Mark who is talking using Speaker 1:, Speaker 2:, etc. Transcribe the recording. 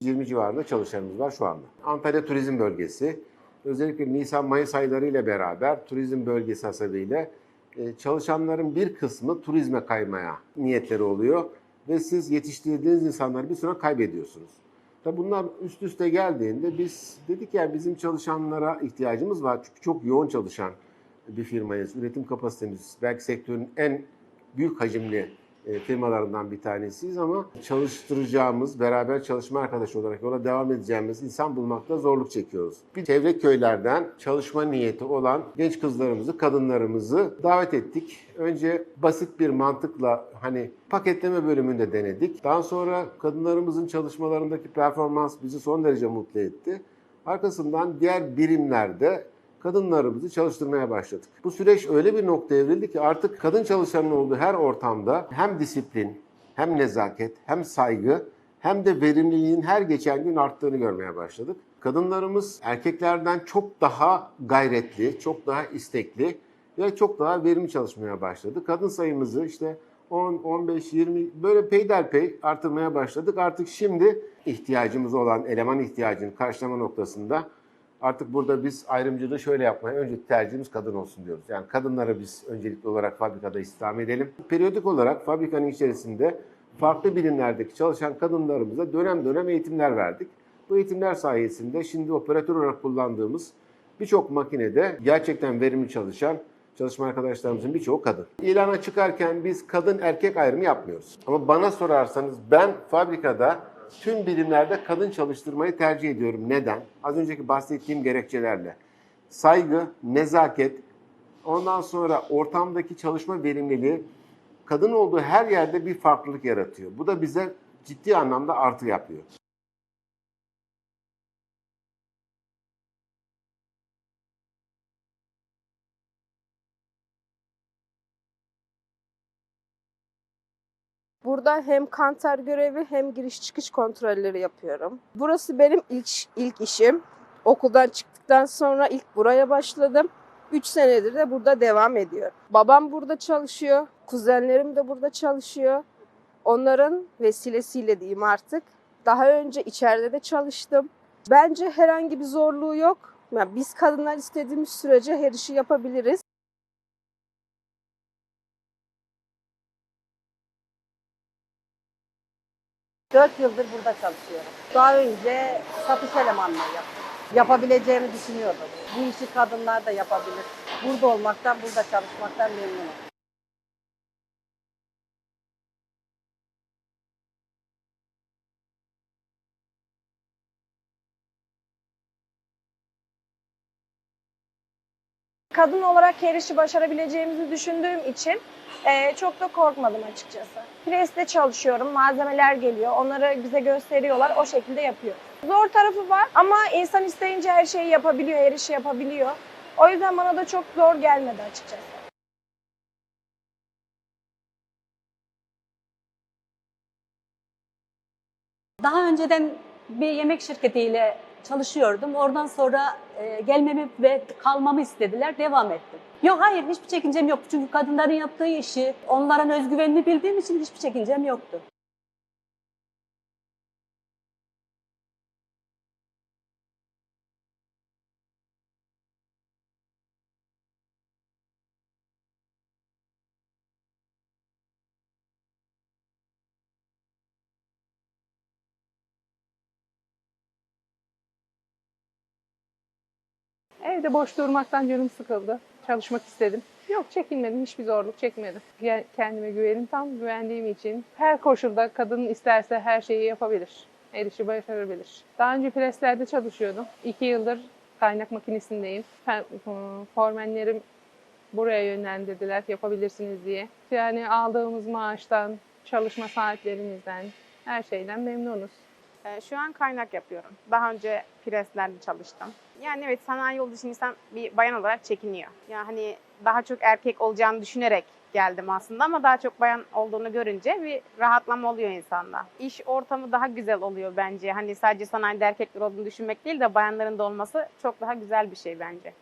Speaker 1: 20 civarında çalışanımız var şu anda. Antalya Turizm Bölgesi, özellikle Nisan-Mayıs ayları ile beraber turizm bölgesi hasabıyla e, çalışanların bir kısmı turizme kaymaya niyetleri oluyor ve siz yetiştirdiğiniz insanları bir süre kaybediyorsunuz. Tabi bunlar üst üste geldiğinde biz dedik ya bizim çalışanlara ihtiyacımız var çünkü çok yoğun çalışan bir firmayız. Üretim kapasitemiz belki sektörün en büyük hacimli firmalarından bir tanesiyiz ama çalıştıracağımız, beraber çalışma arkadaşı olarak yola devam edeceğimiz insan bulmakta zorluk çekiyoruz. Bir çevre köylerden çalışma niyeti olan genç kızlarımızı, kadınlarımızı davet ettik. Önce basit bir mantıkla hani paketleme bölümünde denedik. Daha sonra kadınlarımızın çalışmalarındaki performans bizi son derece mutlu etti. Arkasından diğer birimlerde kadınlarımızı çalıştırmaya başladık. Bu süreç öyle bir nokta evrildi ki artık kadın çalışanın olduğu her ortamda hem disiplin, hem nezaket, hem saygı, hem de verimliliğin her geçen gün arttığını görmeye başladık. Kadınlarımız erkeklerden çok daha gayretli, çok daha istekli ve çok daha verimli çalışmaya başladı. Kadın sayımızı işte 10, 15, 20 böyle peyderpey artırmaya başladık. Artık şimdi ihtiyacımız olan eleman ihtiyacını karşılama noktasında Artık burada biz ayrımcılığı şöyle yapmaya, önce tercihimiz kadın olsun diyoruz. Yani kadınları biz öncelikli olarak fabrikada istihdam edelim. Periyodik olarak fabrikanın içerisinde farklı bilimlerdeki çalışan kadınlarımıza dönem dönem eğitimler verdik. Bu eğitimler sayesinde şimdi operatör olarak kullandığımız birçok makinede gerçekten verimli çalışan çalışma arkadaşlarımızın birçoğu kadın. İlana çıkarken biz kadın erkek ayrımı yapmıyoruz. Ama bana sorarsanız ben fabrikada tüm bilimlerde kadın çalıştırmayı tercih ediyorum. Neden? Az önceki bahsettiğim gerekçelerle. Saygı, nezaket, ondan sonra ortamdaki çalışma verimliliği kadın olduğu her yerde bir farklılık yaratıyor. Bu da bize ciddi anlamda artı yapıyor.
Speaker 2: Burada hem kantar görevi hem giriş çıkış kontrolleri yapıyorum. Burası benim ilk ilk işim. Okuldan çıktıktan sonra ilk buraya başladım. 3 senedir de burada devam ediyorum. Babam burada çalışıyor. Kuzenlerim de burada çalışıyor. Onların vesilesiyle diyeyim artık. Daha önce içeride de çalıştım. Bence herhangi bir zorluğu yok. Yani biz kadınlar istediğimiz sürece her işi yapabiliriz.
Speaker 3: Dört yıldır burada çalışıyorum. Daha önce satış elemanlığı yaptım. Yapabileceğimi düşünüyordum. Bu işi kadınlar da yapabilir. Burada olmaktan, burada çalışmaktan memnunum.
Speaker 4: kadın olarak her işi başarabileceğimizi düşündüğüm için e, çok da korkmadım açıkçası. Pres'te çalışıyorum, malzemeler geliyor, onları bize gösteriyorlar, o şekilde yapıyor. Zor tarafı var ama insan isteyince her şeyi yapabiliyor, her işi yapabiliyor. O yüzden bana da çok zor gelmedi açıkçası.
Speaker 5: Daha önceden bir yemek şirketiyle çalışıyordum. Oradan sonra e, gelmemi ve kalmamı istediler. Devam ettim. Yok hayır hiçbir çekincem yok. Çünkü kadınların yaptığı işi, onların özgüvenini bildiğim için hiçbir çekincem yoktu.
Speaker 6: Evde boş durmaktan canım sıkıldı. Çalışmak istedim. Yok çekinmedim, hiçbir zorluk çekmedim. Kendime güvenim tam güvendiğim için her koşulda kadın isterse her şeyi yapabilir. Her başarabilir. Daha önce preslerde çalışıyordum. İki yıldır kaynak makinesindeyim. Iı, Formenlerim buraya yönlendirdiler yapabilirsiniz diye. Yani aldığımız maaştan, çalışma saatlerimizden, her şeyden memnunuz.
Speaker 7: Ee, Şu an kaynak yapıyorum. Daha önce preslerde çalıştım. Yani evet sanayi olduğu için insan bir bayan olarak çekiniyor. Yani hani daha çok erkek olacağını düşünerek geldim aslında ama daha çok bayan olduğunu görünce bir rahatlama oluyor insanda. İş ortamı daha güzel oluyor bence. Hani sadece sanayide erkekler olduğunu düşünmek değil de bayanların da olması çok daha güzel bir şey bence.